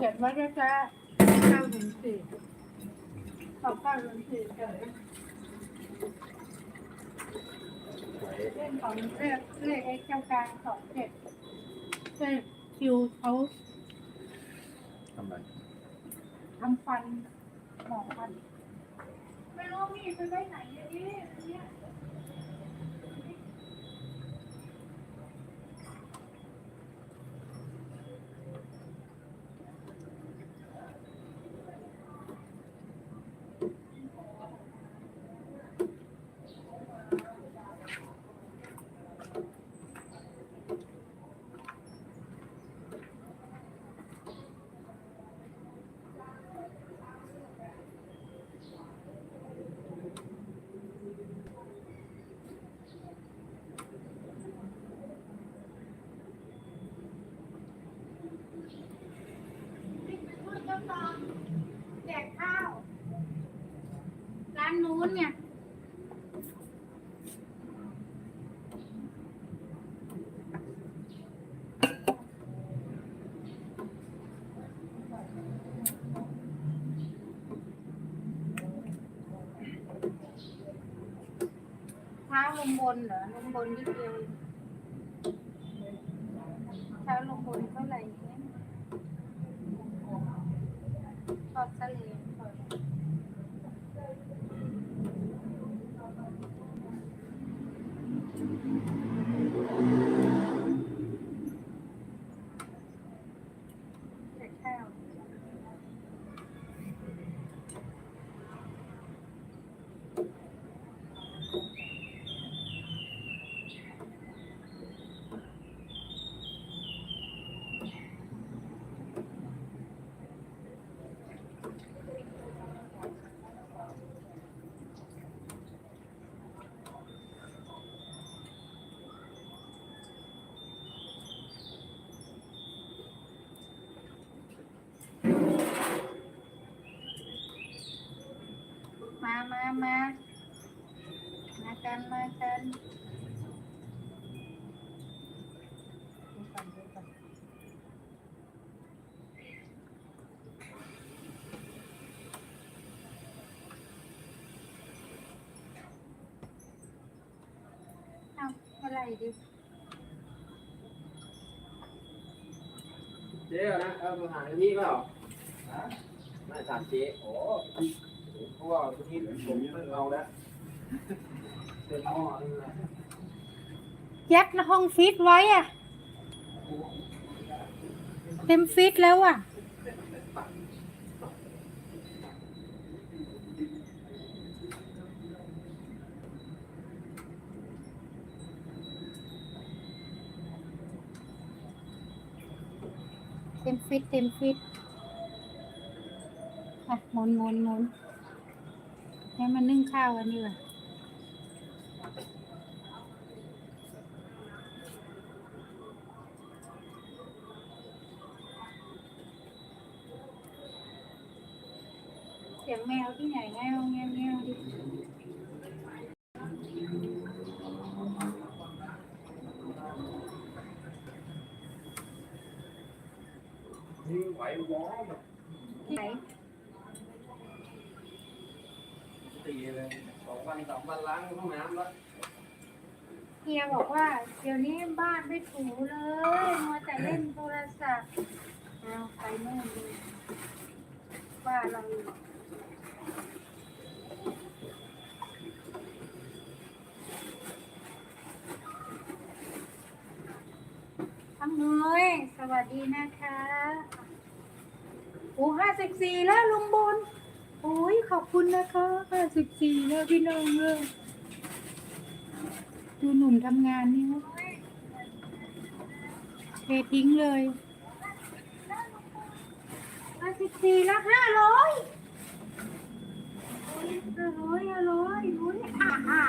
เขียนไว้ด้วยจ้าเก้าหนึ่งสี่สองเก้าหนึ่งสี่เฉยไว้เล่นของเลขเลขไอ้เจ้ากลางสองเจ็ดเลขคิวเขาทำไรทำฟันหมอฟันไม่รู้มีดไปไว้ไหนเนี่ยเนี่ย พูดเจ้าตองแจกข้าว ร้านนู้นเนี่ยเช้าลงบนเหรอ มามามามากันมากันดูก่อนดูก่อน เอาอะไราะเอาทีนี่เปล่ามาถามเพราะว่าที่ผมไม่เอาแล้วเป็นหม้อนี่แหละยัดห้องฟิตไว้อะเต็มฟิตแล้วอะ เต็มฟิตเต็มฟิตอะหมุนหมุนหมุน ให้มันนึ่งข้าวกันดีกว่าเสียงแมวที่ไหนแมวแมวแมวดินี่ไหวหม้อแบบที่ไหน ตี เลยสองวันสามวันล้างห้องน้ำแล้วเฮียบอกว่า เดี๋ยวนี้บ้านไม่ถูเลยมัวแต่เล่นโทรศัพท์เอาไปโน่นว่าเราอีกทั้งน้อย สวัสดีนะคะโอ้ห้าสิบสี่แล้วลุงบน โอ้ยขอบคุณนะคะห้าสิบสี่แล้วพี่น้องเลยดูหนุ่มทำงานนี่นะเททิ้งเลยห้าสิบสี่แล้วห้าร้อยห้าร้อยห้าร้อยดูนี่อ่าอ่า